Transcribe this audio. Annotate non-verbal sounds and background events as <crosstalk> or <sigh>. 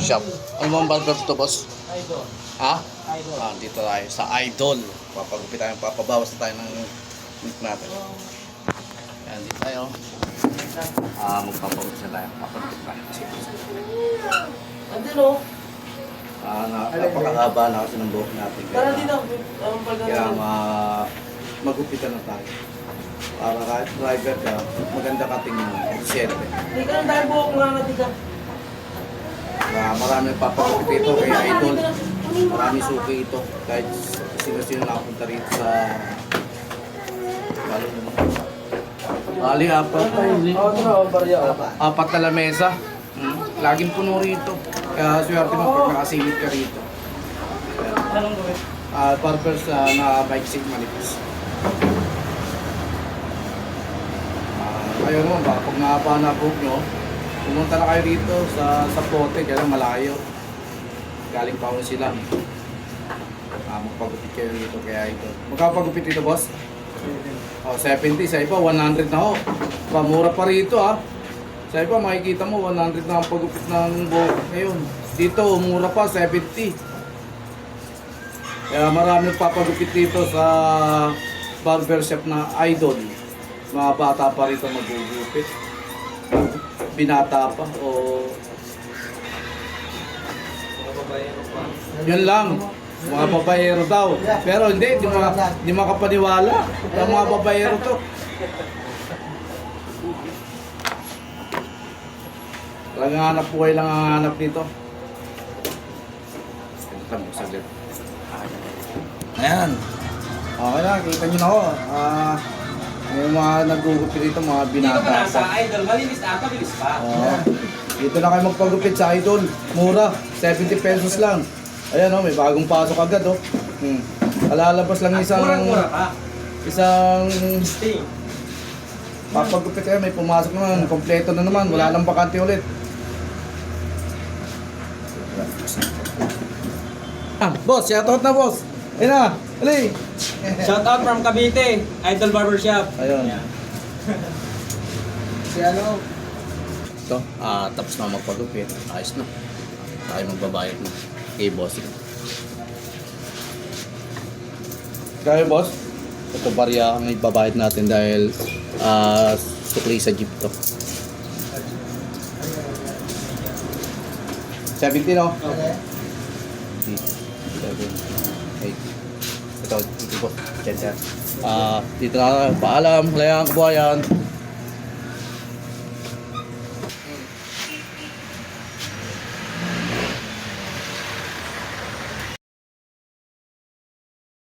Shop. Ano bang barber to, boss? Idol. Ha? Idol. Ah, dito tayo sa Idol. Papagupit tayo, papabawas na tayo ng link natin. Yan, dito tayo. Ah, magpapagupit na tayo. Papagupit tayo. Andun o. Ah, na, napakahaba na kasi ng buhok natin. Tara dito. Ang Kaya ma magupitan na tayo. Para kahit driver ka, maganda ka tingnan. Siyete. Hindi ka nang dahil buhok nga natin ka. Uh, marami papagupit ito kay Idol. Marami suki ito. Kahit sino-sino nakapunta rito sa lalo naman. Bali, apat. Na. O. Apat na lamesa. Hmm. Laging puno rito. Kaya swerte mo pag nakasingit ka rito. Anong gawin? Uh, barbers uh, na bike sig manipis. Uh, kayo naman ba, pag nakapa na book nyo, pumunta na kayo dito sa sa Pote, kaya malayo. Galing pa ako sila. Uh, magpagupit kayo dito kaya ito. Magkapagupit dito, boss? Oh, 70. Sa iba, 100 na ho. Pamura pa rito, ha? Sa iba, makikita mo, 100 na ang pagupit ng buhok ngayon. Dito, mura pa, 70. Kaya marami papagupit dito sa barbershop na idol. Mga bata pa rito magugupit. Binata pa o yun lang. Mga babayero daw. Pero hindi, di, mga, di makapaniwala. Ang mga babayero to. Talagang hanap buhay lang ang hanap dito. Ito mo. Ayan. Okay na, kita nyo na ako. Ah, yung mga nagugupit dito, mga Dito ka binata. na sa idol. Malinis ata. Bilis pa. Oo. Dito na kayo magpagupit sa idol. Mura, 70 pesos lang. Ayan oh, may bagong pasok agad oh. Hmm. Kalalabas lang isang Murang-mura pa. isang Sting. papagupit kayo, may pumasok naman, kompleto na naman, wala nang bakante ulit. Ah, boss, shoutout na boss. Ayun na, ali. Shout out from Cavite. Idol Barbershop. Ayun. <laughs> Si ano? Ito, ah, tapos na magpagupit. Ayos na. Tayo magbabayad na. Kay boss. Kaya boss, ito barya ang ibabayad natin dahil ah, sukli sa jeep to. 70 no? Okay. 7, 8. Ito, ito po. Check Ah, dito na. Paalam, layang kabuhayan.